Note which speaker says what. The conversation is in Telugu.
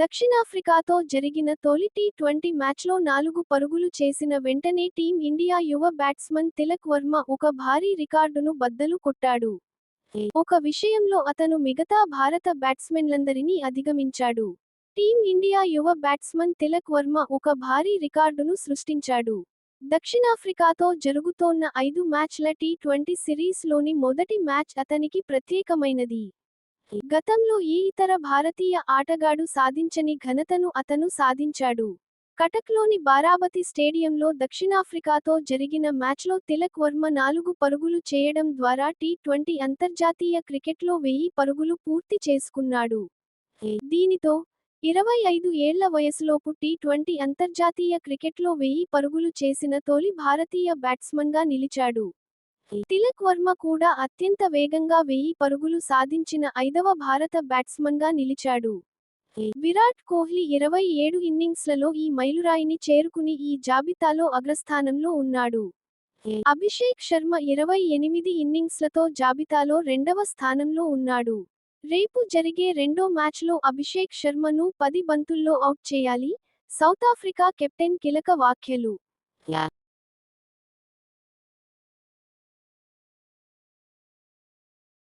Speaker 1: దక్షిణాఫ్రికాతో జరిగిన తొలి టీ ట్వంటీ మ్యాచ్లో నాలుగు పరుగులు చేసిన వెంటనే టీం ఇండియా యువ బ్యాట్స్మన్ తిలక్ వర్మ ఒక భారీ రికార్డును బద్దలు కొట్టాడు. ఒక విషయంలో అతను మిగతా భారత బ్యాట్స్మెన్లందరినీ అధిగమించాడు. టీం ఇండియా యువ బ్యాట్స్మన్ తిలక్ వర్మ ఒక భారీ రికార్డును సృష్టించాడు. దక్షిణాఫ్రికాతో జరుగుతోన్న ఐదు మ్యాచ్ల టీ ట్వంటీ సిరీస్లోని మొదటి మ్యాచ్ అతనికి ప్రత్యేకమైనది. గతంలో ఏ ఇతర భారతీయ ఆటగాడు సాధించని ఘనతను అతను సాధించాడు. కటక్లోని బారాబతి స్టేడియంలో దక్షిణాఫ్రికాతో జరిగిన మ్యాచ్లో తిలక్ వర్మ నాలుగు పరుగులు చేయడం ద్వారా టీ ట్వంటీ అంతర్జాతీయ క్రికెట్లో వెయ్యి పరుగులు పూర్తి చేసుకున్నాడు. దీనితో ఇరవై ఐదు ఏళ్ళ వయసులోపు టీ ట్వంటీ అంతర్జాతీయ క్రికెట్లో వెయ్యి పరుగులు చేసిన తొలి భారతీయ బ్యాట్స్మన్గా నిలిచాడు. తిలక్ వర్మ కూడా అత్యంత వేగంగా వెయ్యి పరుగులు సాధించిన ఐదవ భారత బ్యాట్స్మన్గా నిలిచాడు. విరాట్ కోహ్లీ ఇరవై ఏడు ఇన్నింగ్స్లలో ఈ మైలురాయిని చేరుకుని ఈ జాబితాలో అగ్రస్థానంలో ఉన్నాడు. అభిషేక్ శర్మ ఇరవై ఎనిమిది ఇన్నింగ్స్లతో జాబితాలో రెండవ స్థానంలో ఉన్నాడు. రేపు జరిగే రెండో మ్యాచ్లో అభిషేక్ శర్మను పది బంతుల్లో అవుట్ చేయాలి. సౌత్ ఆఫ్రికా కెప్టెన్ కీలక వ్యాఖ్యలు.